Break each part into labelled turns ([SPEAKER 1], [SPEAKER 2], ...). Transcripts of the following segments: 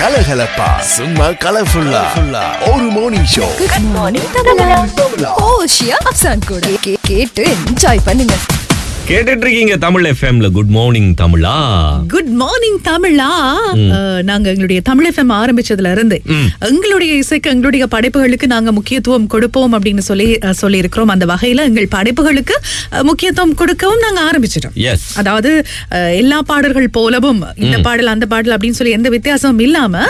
[SPEAKER 1] கலகலப்பா. சும்மா கலர்ஃபுல்லா. ஒரு மார்னிங் ஷோ
[SPEAKER 2] ஓஷியா அப்சான் கூட கேட்டு என்ஜாய் பண்ணுங்க.
[SPEAKER 3] கேட்டுட்டு இருக்கீங்க தமிழ் எஃப்எம்ல குட் மார்னிங் தமிழா.
[SPEAKER 4] குட் மார்னிங் தமிழா. நாங்க எங்களுடைய தமிழ் எஃப்எம் ஆரம்பிச்சதுல இருந்து எங்களுடைய இசைக்கு எங்களுடைய படைப்புகளுக்கு நாங்க முக்கியத்துவம் கொடுப்போம் அப்படின்னு சொல்லி சொல்லி இருக்கிறோம் அந்த வகையில எங்கள் படைப்புகளுக்கு முக்கியத்துவம் கொடுக்கவும் நாங்க ஆரம்பிச்சிட்டோம்.
[SPEAKER 3] எஸ்
[SPEAKER 4] அதாவது எல்லா பாடல்கள் போலவும் இந்த பாடல் அந்த பாடல் அப்படின்னு சொல்லி எந்த வித்தியாசமும் இல்லாம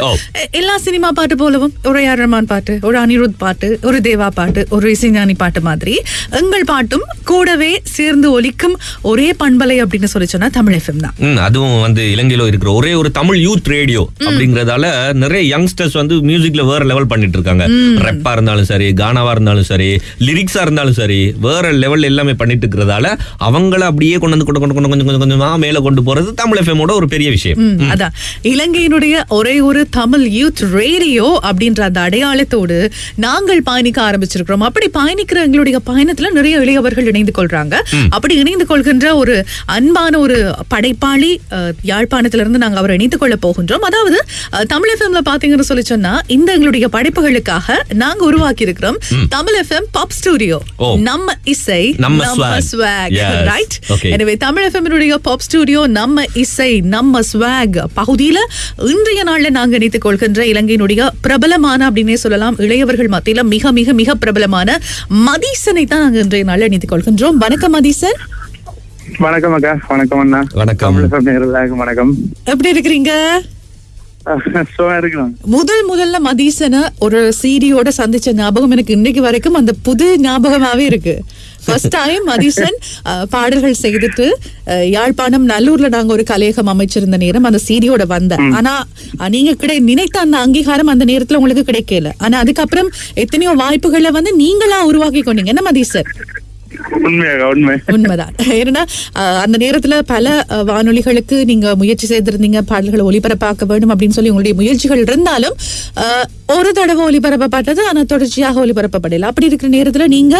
[SPEAKER 4] எல்லா சினிமா பாட்டு போலவும் ஒரு ஏஆர் ரஹ்மான் பாட்டு ஒரு அனிருத் பாட்டு ஒரு தேவா பாட்டு ஒரு இசைஞானி பாட்டு மாதிரி எங்கள் பாட்டும் கூடவே சேர்ந்து ஒலிக்கும் ஒரே பண்பலை அப்படின்னு சொல்லி சொன்னா தமிழ் எஃப்எம் தான்.
[SPEAKER 3] அதுவும் வந்து இலங்கையில இருக்கிற ஒரே ஒரு தமிழ் யூத் ரேடியோ அப்படிங்கறதால நிறைய யங்ஸ்டர்ஸ் வந்து மியூசிக்ல வேற லெவல் பண்ணிட்டு இருக்காங்க. ரெப்பா இருந்தாலும் சரி கானாவா இருந்தாலும் சரி லிரிக்ஸா இருந்தாலும் சரி வேற லெவல் எல்லாமே பண்ணிட்டு இருக்கிறதால அவங்கள அப்படியே கொண்டு வந்து கொண்டு கொண்டு கொண்டு கொஞ்சம் கொஞ்சம் கொஞ்சமா மேல கொண்டு போறது தமிழ் எஃப்எமோட ஒரு பெரிய விஷயம்.
[SPEAKER 4] அதான். இலங்கையினுடைய ஒரே ஒரு தமிழ் யூத் ரேடியோ அப்படின்ற அந்த அடையாளத்தோடு நாங்கள் பயணிக்க ஆரம்பிச்சிருக்கிறோம். அப்படி பயணிக்கிற எங்களுடைய பயணத்துல நிறைய இளையவர்கள் இணைந்து கொள்றாங்க. அப்படி இணைந்து கொள்கின்ற ஒரு அன்பான ஒரு படைப்பாளி யாழ்ப்பாணத்திலிருந்து நாங்க அவரை இணைத்துக் கொள்ள போகின்றோம் அதாவது தமிழ் எஃப்எம்ல பாத்தீங்கன்னு சொல்லி சொன்னா இந்த எங்களுடைய படைப்புகளுக்காக நாங்க உருவாக்கி இருக்கிறோம் தமிழ் எஃப்எம் பாப் ஸ்டுடியோ. நம்ம இசை
[SPEAKER 3] நம்ம.
[SPEAKER 4] ஸ்வாக். ரைட். எனவே தமிழ் எஃப்எம்னுடைய பாப் ஸ்டுடியோ நம்ம இசை நம்ம ஸ்வாக் பகுதியில இன்றைய நாள்ல நாங்க இணைத்துக் கொள்கின்ற இலங்கையினுடைய பிரபலமான அப்படின்னே சொல்லலாம் இளையவர்கள் மத்தியில மிக மிக மிக பிரபலமான மதீசனை தான் நாங்க இன்றைய நாள்ல இணைத்துக் கொள்கின்றோம் வணக்கம் மதீசன்
[SPEAKER 5] வணக்கம் அக்கா வணக்கம் அண்ணா.
[SPEAKER 3] வணக்கம்.
[SPEAKER 5] வணக்கம்.
[SPEAKER 4] எப்படி இருக்கிறீங்க? முதல் முதல்ல மதீசனை ஒரு சீடியோட சந்திச்ச ஞாபகம் எனக்கு இன்னைக்கு வரைக்கும் அந்த புது ஞாபகமாவே இருக்கு. ஃபர்ஸ்ட் டைம் மதீசன் பாடல்கள் செய்துட்டு யாழ்ப்பாணம் நல்லூர்ல நாங்க ஒரு கலையகம் அமைச்சிருந்த நேரம் அந்த சீடியோட வந்தேன். ஆனா நீங்க கிடை நினைத்த அந்த அங்கீகாரம் அந்த நேரத்துல உங்களுக்கு கிடைக்கல. ஆனா அதுக்கப்புறம் எத்தனையோ வாய்ப்புகளை வந்து நீங்களா உருவாக்கி கொண்டீங்க. என்ன மதீசன்? உண்மைதான். ஏன்னா அந்த நேரத்துல பல வானொலிகளுக்கு நீங்க முயற்சி செய்திருந்தீங்க பாடல்களை ஒளிபரப்பாக்க வேண்டும் அப்படின்னு சொல்லி உங்களுடைய முயற்சிகள் இருந்தாலும் ஒரு தடவை ஒளிபரப்பப்பட்டது ஆனா தொடர்ச்சியாக ஒளிபரப்பப்படல. அப்படி இருக்கிற நேரத்துல நீங்க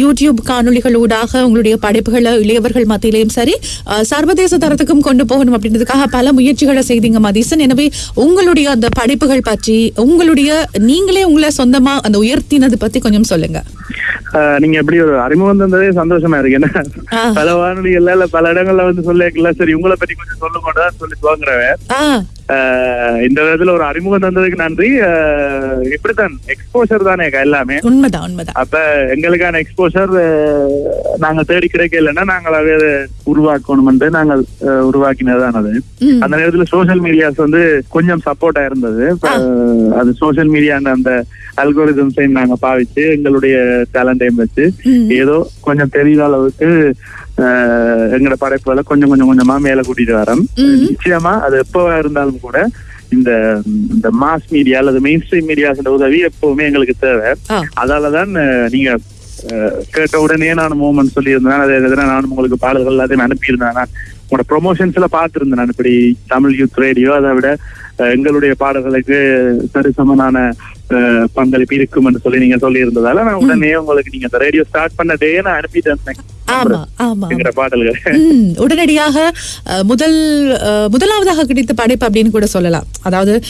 [SPEAKER 4] யூடியூப் காணொலிகள் ஊடாக உங்களுடைய படைப்புகளை இளையவர்கள் மத்தியிலையும் சரி அஹ், சர்வதேச தரத்துக்கும் கொண்டு போகணும் அப்படின்றதுக்காக பல முயற்சிகளை செய்தீங்க மதீசன். எனவே உங்களுடைய அந்த படைப்புகள் பற்றி உங்களுடைய நீங்களே உங்களை சொந்தமா அந்த உயர்த்தினது பத்தி கொஞ்சம் சொல்லுங்க.
[SPEAKER 5] நீங்க எப்படி ஒரு அறிமுகம் தந்ததே சந்தோஷமா இருக்கு. என்ன. பல வானொலிகள்ல இல்ல பல இடங்கள்ல வந்து சொல்லல சரி உங்களை பத்தி கொஞ்சம் சொல்ல மாட்டேன் சொல்லி துவங்குறவன் இந்த விதத்துல ஒரு அறிமுகம் தந்ததுக்கு நன்றி. இப்படித்தான் எக்ஸ்போஷர் தானே அக்கா எல்லாமே.
[SPEAKER 4] உண்மைதான் உண்மைதான்.
[SPEAKER 5] அப்ப எங்களுக்கான எக்ஸ்போஷர் நாங்க தேடி கிடைக்கலன்னா நாங்கள் அதை உருவாக்கணும்னு நாங்கள் அஹ், உருவாக்கினதுதான் அது. அந்த நேரத்துல சோஷியல் மீடியாஸ் வந்து கொஞ்சம் சப்போர்ட்டா இருந்தது. அது சோஷியல் மீடியான்ற அந்த அல்கோரிதம்ஸையும் நாங்க பாவிச்சு எங்களுடைய டேலண்டையும் வச்சு. ஏதோ கொஞ்சம் தெரியாத அளவுக்கு எங்களோட படைப்புகளை கொஞ்சம் கொஞ்சம் கொஞ்சமா மேல கூட்டிட்டு வரோம். நிச்சயமா அது எப்பவா இருந்தாலும் கூட இந்த இந்த மாஸ் மீடியா அல்லது மெயின் ஸ்ட்ரீம் மீடியாஸ் உதவி எப்பவுமே எங்களுக்கு தேவை. அதாலதான் நீங்க கேட்ட உடனே நான் மூமெண்ட் சொல்லியிருந்தேன். அதே எதிராக நான் உங்களுக்கு பாடல்கள் எல்லாத்தையும் அனுப்பியிருந்தேன். நான் உங்களோட ப்ரொமோஷன்ஸ்ல பார்த்திருந்தேன் நான். இப்படி தமிழ் யூத் ரேடியோ அதை விட எங்களுடைய பாடல்களுக்கு சரிசமனான பங்களிப்பு இருக்கும் என்று சொல்லி நீங்க சொல்லி இருந்ததால நான் உடனே உங்களுக்கு நீங்க அந்த ரேடியோ ஸ்டார்ட் பண்ண டே நான் அனுப்பிட்டேன்.
[SPEAKER 4] உடனடியாக முதல் முதலாவதாக கிடைத்த படைப்பு அப்படின்னு கூட சொல்லலாம். அதாவது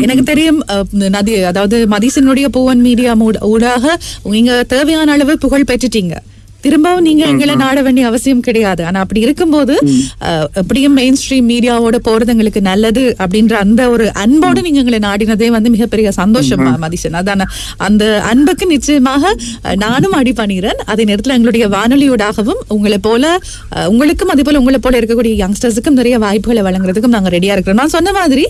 [SPEAKER 4] எனக்கு தெரியும் நதி அதாவது மதிசனுடைய பூவன் மீடியா மூட- ஊடாக நீங்க தேவையான அளவு புகழ் பெற்றுட்டீங்க. திரும்பவும் நீங்க எங்களை நாட வேண்டிய அவசியம் கிடையாது. ஆனா அப்படி இருக்கும்போது எப்படியும் மெயின் ஸ்ட்ரீம் மீடியாவோட போறது எங்களுக்கு நல்லது அப்படின்ற அந்த ஒரு அன்போடு நீங்க எங்களை நாடினதே வந்து மிகப்பெரிய சந்தோஷம் மதிசன் அதான அந்த அன்புக்கு நிச்சயமாக நானும் அடி பண்ணிறேன் அதே நேரத்துல எங்களுடைய வானொலியோடாகவும் உங்களை போல உங்களுக்கும் அதே போல உங்களை போல இருக்கக்கூடிய யங்ஸ்டர்ஸுக்கும் நிறைய வாய்ப்புகளை வழங்குறதுக்கும் நாங்க ரெடியா இருக்கிறோம். நான் சொன்ன மாதிரி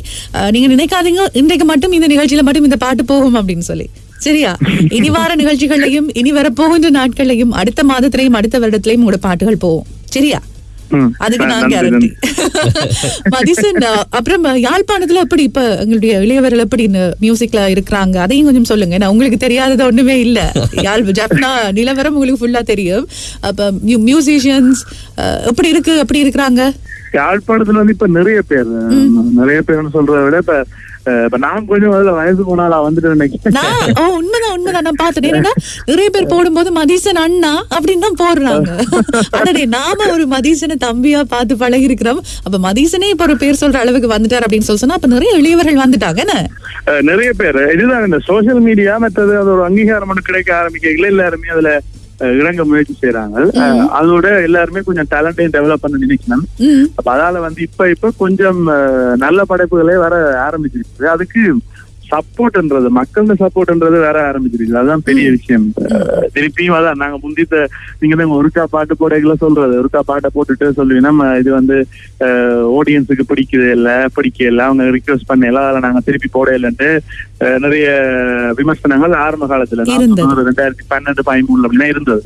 [SPEAKER 4] நீங்க நினைக்காதீங்க இன்றைக்கு மட்டும் இந்த நிகழ்ச்சியில மட்டும் இந்த பாட்டு போகும் அப்படின்னு சொல்லி. சரியா? இனி வார நிகழ்ச்சிகளையும் இனி வரப்போகின்ற நாட்களையும் அடுத்த மாதத்திலையும் அடுத்த வருடத்திலையும் உங்களோட பாட்டுகள் போகும் சரியா. அதுக்கு நான் கேரண்டி. மதிசன் அப்புறம் யாழ்ப்பாணத்துல எப்படி இப்ப எங்களுடைய இளையவர்கள் எப்படி மியூசிக்ல இருக்கிறாங்க? அதையும் கொஞ்சம் சொல்லுங்க. ஏன்னா உங்களுக்கு தெரியாதது ஒண்ணுமே இல்ல. யாழ் ஜப்னா நிலவரம் உங்களுக்கு ஃபுல்லா தெரியும். அப்ப மியூசிஷியன்ஸ் எப்படி இருக்கு? எப்படி இருக்கிறாங்க?
[SPEAKER 5] யாழ்ப்பாணத்துல வந்து இப்ப நிறைய பேர் நிறைய பேர்னு சொல்றதை விட இப்ப நான் கொஞ்சம் வயசு போனாலா வந்துட்டு நினைக்கிறேன்
[SPEAKER 4] உண்மைதான் உண்மைதான் நான் என்னன்னா நிறைய பேர் போடும்போது மதீசன் அண்ணா அப்படின்னு தான் போடுறாங்க. நாம ஒரு மதீசனை தம்பியா பார்த்து பழகி இருக்கிறோம் அப்ப மதீசனே இப்ப ஒரு பேர் சொல்ற அளவுக்கு வந்துட்டார் அப்படின்னு சொல்லி சொன்னா அப்ப நிறைய இளையவர்கள் வந்துட்டாங்க
[SPEAKER 5] நிறைய பேர். இதுதான் இந்த சோசியல் மீடியா மற்றது அது ஒரு அங்கீகாரம் கிடைக்க ஆரம்பிக்கல எல்லாருமே அதுல இறங்க முயற்சி செய்யறாங்க அதோட எல்லாருமே கொஞ்சம் டேலண்டையும் டெவலப் பண்ண நினைக்கணும். அப்ப அதால வந்து இப்ப இப்ப கொஞ்சம் நல்ல படைப்புகளே வர ஆரம்பிச்சிருக்கு அதுக்கு சப்போர்ட்ன்றது மக்களோட சப்போர்ட்ன்றது வேற ஆரம்பிச்சிருக்கு அதுதான் பெரிய விஷயம். திருப்பியும் அதான் நாங்க முந்தித்த நீங்க தான் ஒருக்கா பாட்டு போடைகள சொல்றது. ஒருக்கா பாட்டை போட்டுட்டு சொல்லுவீங்க. நம்ம இது வந்து ஆடியன்ஸுக்கு பிடிக்குது இல்ல பிடிக்கல அவங்க ரிக்வெஸ்ட் பண்ணல அதில் நாங்க திருப்பி போட இல்லைன்ட்டு அஹ், நிறைய விமர்சனங்கள் ஆரம்ப காலத்துல. ரெண்டாயிரத்தி பன்னெண்டு பதிமூணுல அப்படின்னா இருந்தது.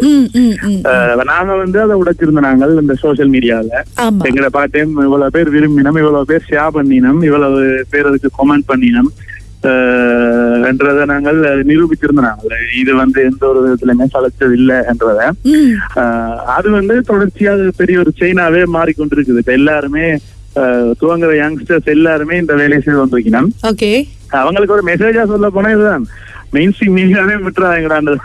[SPEAKER 5] நாங்க வந்து அதை உடைச்சிருந்த நாங்கள் இந்த சோசியல் மீடியால
[SPEAKER 4] ஆமா.
[SPEAKER 5] எங்கட பாட்டையும் இவ்வளவு பேர் விரும்பினோம் இவ்வளவு பேர் ஷேர் பண்ணினோம் இவ்வளவு பேர் அதுக்கு கமெண்ட் பண்ணினோம். என்றதை நாங்கள் நிரூபிச்சிருந்தோம் நாங்கள் இது வந்து எந்த ஒரு விதத்துலயுமே சளைச்சது இல்லை என்றத அது வந்து தொடர்ச்சியாக பெரிய ஒரு செயினாவே மாறிக்கொண்டிருக்குது. இப்ப எல்லாருமே துவங்குற யங்ஸ்டர்ஸ் எல்லாருமே இந்த வேலையை செய்து வந்திருக்கணும் அவங்களுக்கு ஒரு மெசேஜா சொல்ல போனா இதுதான். மெயின் ஸ்ட்ரீம் மீடியாவே விட்டுறாங்கடான்றது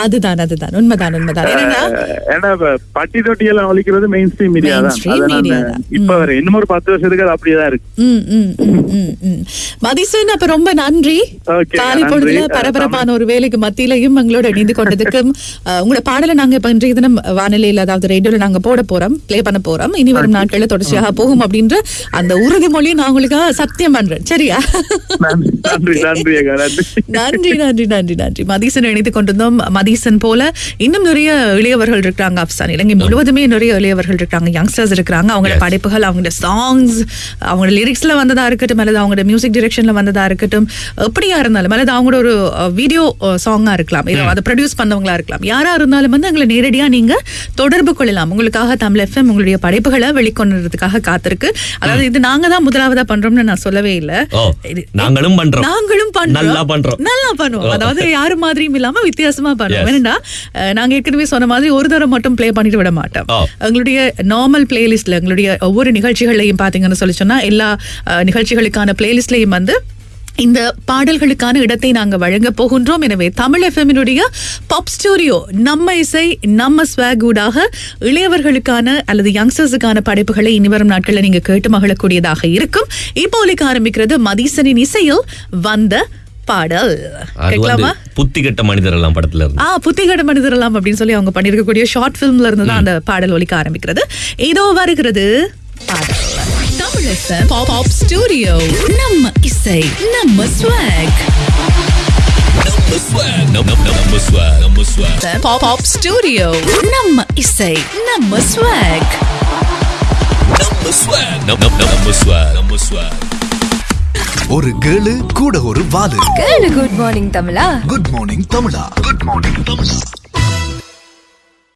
[SPEAKER 4] அதுதான் அதுதான். உண்மைதான்
[SPEAKER 5] ஏன்னா பட்டி தொட்டி எல்லாம் ஒழிக்கிறது மெயின் ஸ்ட்ரீம் மீடியா தான்.
[SPEAKER 4] Mainstream
[SPEAKER 5] அதை நான்
[SPEAKER 4] media தான்.
[SPEAKER 5] இப்ப வரை இன்னும் ஒரு பத்து வருஷத்துக்கு அது அப்படியே தான் இருக்கு.
[SPEAKER 4] மதிசன் அப்ப ரொம்ப நன்றி. காலை. பொழுதுல பரபரப்பான ஒரு வேலைக்கு மத்தியிலையும் எங்களோட இணைந்து கொண்டதுக்கும் உங்களோட பாடலை நாங்க இப்ப இன்றைய தினம் வானிலையில் அதாவது ரேடியோல நாங்க போட போறோம் ப்ளே பண்ண போறோம். இனி வரும் நாட்கள்ல தொடர்ச்சியாக போகும் அப்படின்ற அந்த உறுதிமொழியை நான் உங்களுக்காக சத்தியம் பண்றேன். சரியா?
[SPEAKER 5] நன்றி நன்றி நன்றி. நன்றி
[SPEAKER 4] நன்றி மதீசன் இணைத்து கொண்டிருந்தோம் மதீசன் போல. இன்னும் நிறைய இளையவர்கள் இருக்காங்க அப்சான் இலங்கை முழுவதுமே நிறைய இளையவர்கள் இருக்காங்க யங்ஸ்டர்ஸ் இருக்காங்க அவங்களோட. படைப்புகள் அவங்களோட சாங்ஸ் அவங்களோட லிரிக்ஸ்ல வந்ததா இருக்கட்டும் அல்லது அவங்களோட மியூசிக் டிரெக்ஷன்ல வந்ததா இருக்கட்டும் எப்படியா இருந்தாலும் அல்லது அவங்களோட ஒரு வீடியோ சாங்கா இருக்கலாம். அதை ப்ரொடியூஸ் பண்ணவங்களா இருக்கலாம். யாரா இருந்தாலும் வந்து எங்களை நேரடியா நீங்க தொடர்பு கொள்ளலாம். உங்களுக்காக தமிழ் எஃப்எம் உங்களுடைய படைப்புகளை வெளிக்கொண்டுறதுக்காக காத்திருக்கு. அதாவது இது நாங்க தான் முதலாவதா பண்றோம்னு நான் சொல்லவே இல்லை. இது-
[SPEAKER 3] நாங்களும் பண்றோம்.
[SPEAKER 4] நாங்களும் பண்றோம்.
[SPEAKER 3] நல்லா பண்றோம்.
[SPEAKER 4] நல்லா பண்ணுவோம். அதாவது யாரு மாதிரியும் இல்லாம வித்தியாசமா பண்ணுவோம். அஹ், நாங்க ஏற்கனவே சொன்ன மாதிரி ஒரு தரம் மட்டும் ப்ளே பண்ணிட்டு விட மாட்டோம்.
[SPEAKER 3] ஓ.
[SPEAKER 4] எங்களுடைய நார்மல் பிளேலிஸ்ட்ல எங்களுடைய ஒவ்வொரு நிகழ்ச்சிகளையும் பாத்தீங்கன்னு சொல்லி சொன்னா எல்லா நிகழ்ச்சிகளுக்கான பிளேலிஸ்ட்லயும் வந்து இந்த பாடல்களுக்கான இடத்தை நாங்க வழங்க போகின்றோம். எனவே தமிழ் எஃப்எம்னுடைய பாப் ஸ்டூடியோ நம்ம இசை நம்ம ஸ்வாக் ஊடாக இளையவர்களுக்கான அல்லது யங்ஸ்டர்ஸுக்கான படைப்புகளை இனிவரும் நாட்களில் நீங்க கேட்டு மகிழக்கூடியதாக இருக்கும். இப்போ ஒலிக்க ஆரம்பிக்கிறது மதீசனின் இசையில் வந்த பாடல்.
[SPEAKER 3] அது வந்து
[SPEAKER 4] கேட்கலாமா?
[SPEAKER 3] புத்தி கெட்ட மனிதர் எல்லாம் படத்துல இருந்து.
[SPEAKER 4] ஆ அப்படின்னு சொல்லி அவங்க பண்ணிருக்கக்கூடிய ஷார்ட் பிலிம்ல இருந்து தான் அந்த பாடல் ஒலிக்க ஆரம்பிக்கிறது. இதோ வருகிறது பாடல். Tamil FM pop pop studio நம்ம இசை நம்ம ஸ்வாக் பாப் பாப் ஸ்டூடியோ நம்ம இசை நம்ம ஸ்வாக்
[SPEAKER 1] ஒரு கேளு கூட ஒரு வாலு
[SPEAKER 2] கேளு குட் மார்னிங் தமிழா
[SPEAKER 1] குட் மார்னிங் தமிழா குட் மார்னிங் தமிழா